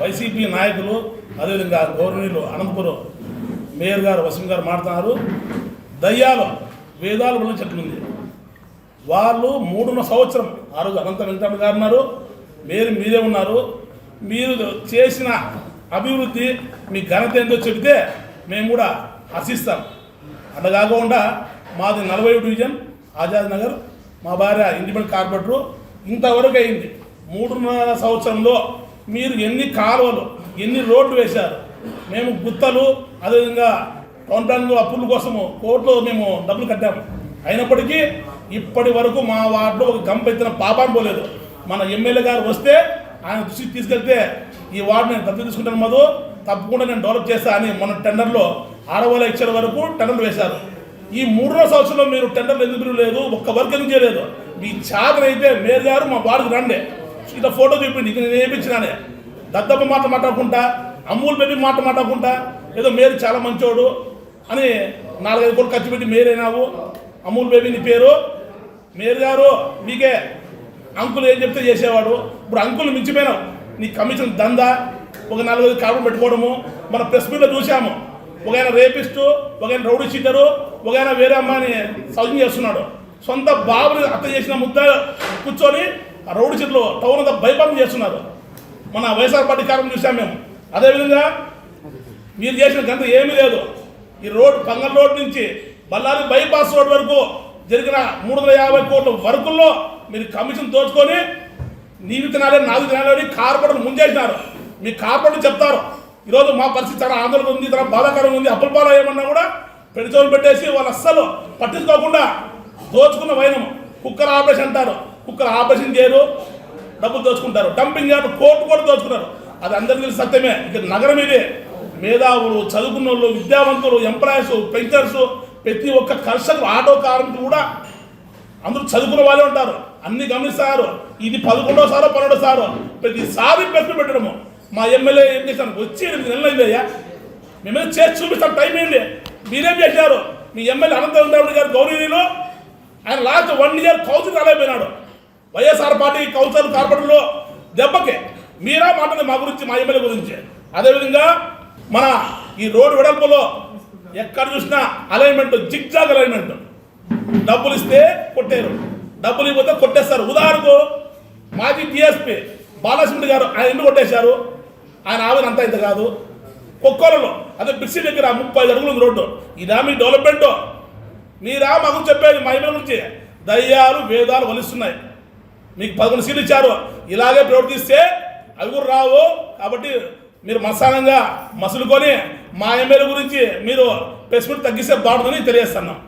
YCP నాయకులు అదేవిధంగా గౌరవనీయులు అనంతపురం మేయర్ గారు వసీం గారు మాట్లాడుతున్నారు. దయ్యాలు వేదాలు వల్ల చెట్లుంది. వాళ్ళు మూడున్నర సంవత్సరం ఆ రోజు అనంత వెంకటరమణ గారు ఉన్నారు. మీరు మీరే ఉన్నారు. మీరు చేసిన అభివృద్ధి మీ ఘనత ఏంటో చెబితే మేము కూడా హసిస్తాం అట్లా కాకుండా మాది నలభై డివిజన్ ఆజాద్ నగర్ మా భార్య ఇండిపెండెంట్ కార్పొరేటరు. ఇంతవరకు అయింది. మూడున్నర సంవత్సరంలో మీరు ఎన్ని కాలువలు ఎన్ని రోడ్లు వేశారు? మేము గుత్తలు అదేవిధంగా టౌన్ ప్లానింగ్ అప్పుల కోసము కోర్టులో మేము డబ్బులు కట్టాము. అయినప్పటికీ ఇప్పటి వరకు మా వార్డులో ఒక గంపెత్తిన పాపాన్ని పోలేదు. మన ఎమ్మెల్యే గారు వస్తే ఆయన దృష్టికి తీసుకెళ్తే ఈ వార్డు నేను దత్తత తీసుకుంటాను మధు తప్పకుండా నేను డెవలప్ చేస్తా అని మన టెండర్లో ఆరు లక్షల ఇచ్చే వరకు టెండర్లు వేశారు. ఈ మూడో సంవత్సరంలో మీరు టెండర్లు ఎందుకు లేదు ఒక్క వర్క్ ఎందుకు చేయలేదు మీ చాకరైతే అయితే మేయర్ గారు మా వార్డుకు రండి. ఇట్లా ఫోటో చూపింది ఇక నేను ఏమిచ్చినానే? దద్దప్ప మాట మాట్లాడుకుంటా అమూల్ బేబీ మాట మాట్లాడుకుంటా ఏదో మేరు చాలా మంచోడు అని నాలుగైదు కోట్లు ఖర్చు పెట్టి మేరైనావు అమూల్ బేబీ నీ పేరు మేరు గారు మీకే అంకుల్ ఏం చెప్తే చేసేవాడు. ఇప్పుడు అంకుల్ మించిపోయినావు నీ కమిషన్ దందా ఒక నాలుగైదు కార్బన్ పెట్టుకోవడము మన ప్రెస్ మీట్లో చూసాము ఒక ఆయన రేపిస్టు ఒక ఆయన రౌడీ షీటరు ఒక ఆయన వేరే అమ్మాయిని సౌజన్ చేస్తున్నాడు. సొంత బాబుని అత్త చేసిన ముద్ద కూర్చొని ఆ రౌడ్ చెట్లు టౌన్ అంతా భయపడం చేస్తున్నారు. మన వైఎస్ఆర్ పార్టీ కారం చూసాం మేము. అదేవిధంగా మీరు చేసిన గంత ఏమీ లేదు. ఈ రోడ్ పంగల్ రోడ్ నుంచి బళ్ళారి బైపాస్ రోడ్ వరకు జరిగిన మూడు వందల యాభై కోట్ల వర్కుల్లో మీరు కమిషన్ దోచుకొని నీవి తినాలి నాది తినాలని కార్పొరేటర్ ముందేసినారు మీ కార్పొరేటర్ చెప్తారు. ఈరోజు మా పరిస్థితి చాలా ఆందోళన ఉంది చాలా బాధాకరంగా ఉంది. అప్పుల పాలు ఏమన్నా కూడా పెడిచోలు పెట్టేసి వాళ్ళు అస్సలు పట్టించుకోకుండా దోచుకున్న వైనం కుక్కర్ ఆపరేషన్ అంటారు. కుక్కలు ఆపరేషన్ చేయరు డబ్బులు దోచుకుంటారు. డంపింగ్ యార్డ్ కోర్టు కూడా దోచుకున్నారు అది అందరికీ సత్యమే. ఇక నగరం ఇదే. మేధావులు చదువుకున్న వాళ్ళు విద్యావంతులు ఎంప్లాయర్స్ పెంచర్స్ ప్రతి ఒక్క కర్షకులు ఆటో కార్మికులు కూడా అందరూ చదువుకున్న వాళ్ళే ఉంటారు. అన్ని గమనిస్తారు. ఇది పదకొండో సారో పన్నెండో సారో. ప్రతిసారి ప్రశ్న పెట్టడము. మా ఎమ్మెల్యే ఏం చేశాను వచ్చి ఎనిమిది నెలలు అయిందయ్యా చేసి చూపిస్తాం టైం ఏంది మీరేం చేశారు? మీ ఎమ్మెల్యే అనంతరావు గారు గౌరీలో ఆయన లాస్ట్ వన్ ఇయర్ కౌన్సిల్ రాలేకపోయినాడు వైఎస్ఆర్ పార్టీ కౌన్సిల్ కార్పొరేటర్లో దెబ్బకే. మీరా మాట్లాడే మా గురించి మా ఎమ్మెల్యే గురించి. అదేవిధంగా మన ఈ రోడ్డు వెడల్పులో ఎక్కడ చూసినా అలైన్మెంట్ జిగ్జాగ్ అలైన్మెంట్ డబ్బులు ఇస్తే కొట్టారు. డబ్బులు ఇవ్వతే కొట్టేస్తారు. ఉదాహరణకు మాజీ డిఎస్పీ బాలసింహుడి గారు ఆయన ఎందుకు కొట్టేశారు. ఆయన ఆవిడ అంతా ఇంత కాదు. ఒక్కోలలో అదే బిక్సీ దగ్గర ముప్పై అడుగులు రోడ్డు. ఇదా మీ డెవలప్మెంట్ మీరా మాకు చెప్పేది మా ఇళ్ళ గురించి. దయ్యాలు వేదాలు వలిస్తున్నాయి. మీకు పదకొండు సీట్లు ఇచ్చారు. ఇలాగే ప్రవర్తిస్తే అవి కూడా రావు. కాబట్టి మీరు మసానంగా మసులుకొని మా ఎమ్మెల్యే గురించి మీరు ప్రెస్ మీట్ తగ్గిస్తే బాగుంటుందని తెలియజేస్తున్నాం.